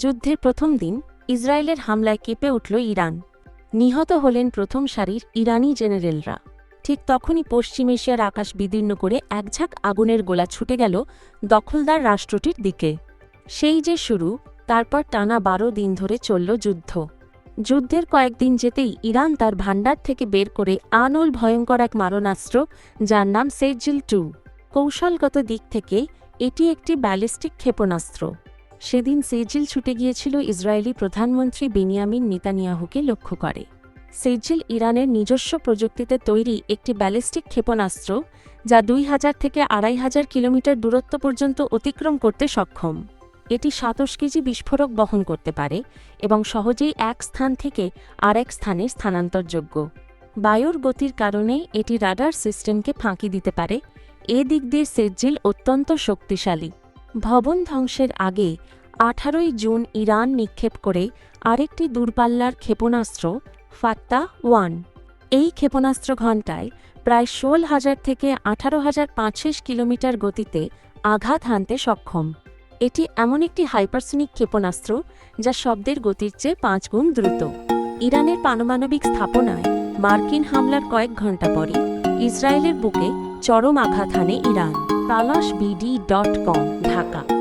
যুদ্ধের প্রথম দিন ইসরায়েলের হামলায় কেঁপে উঠল ইরান। নিহত হলেন প্রথম সারির ইরানি জেনারেলরা। ঠিক তখনই পশ্চিম এশিয়ার আকাশ বিদীর্ণ করে একঝাঁক আগুনের গোলা ছুটে গেল দখলদার রাষ্ট্রটির দিকে। সেই যে শুরু, তারপর টানা বারো দিন ধরে চলল যুদ্ধ। যুদ্ধের কয়েকদিন যেতেই ইরান তার ভাণ্ডার থেকে বের করে আনল ভয়ঙ্কর এক মারণাস্ত্র, যার নাম সেজিল টু। কৌশলগত দিক থেকে এটি একটি ব্যালিস্টিক ক্ষেপণাস্ত্র। সেদিন সেজিল ছুটে গিয়েছিল ইসরায়েলি প্রধানমন্ত্রী বেনিয়ামিন নেতানিয়াহুকে লক্ষ্য করে। সেজিল ইরানের নিজস্ব প্রযুক্তিতে তৈরি একটি ব্যালিস্টিক ক্ষেপণাস্ত্র যা দুই হাজার থেকে আড়াই হাজার কিলোমিটার দূরত্ব পর্যন্ত অতিক্রম করতে সক্ষম। এটি সাতশ কেজি বিস্ফোরক বহন করতে পারে এবং সহজেই এক স্থান থেকে আরেক স্থানে স্থানান্তরযোগ্য। বায়ুর গতির কারণে এটি রাডার সিস্টেমকে ফাঁকি দিতে পারে। এ দিক দিয়ে সেজ্জিল অত্যন্ত শক্তিশালী। ভবন ধ্বংসের আগে আঠারোই জুন ইরান নিক্ষেপ করে আরেকটি দূরপাল্লার ক্ষেপণাস্ত্র, ফাত্তা ওয়ান। এই ক্ষেপণাস্ত্র ঘণ্টায় প্রায় ষোল হাজার থেকে আঠারো হাজার পাঁচশো কিলোমিটার গতিতে আঘাত হানতে সক্ষম। এটি এমন একটি হাইপারসনিক ক্ষেপণাস্ত্র যা শব্দের গতির চেয়ে পাঁচ গুণ দ্রুত। ইরানের পারমাণবিক স্থাপনায় মার্কিন হামলার কয়েক ঘণ্টা পরে ইসরায়েলের বুকে চরম আঘাত হানে ইরান। তালাশ বিডি ডট কম ঢাকা।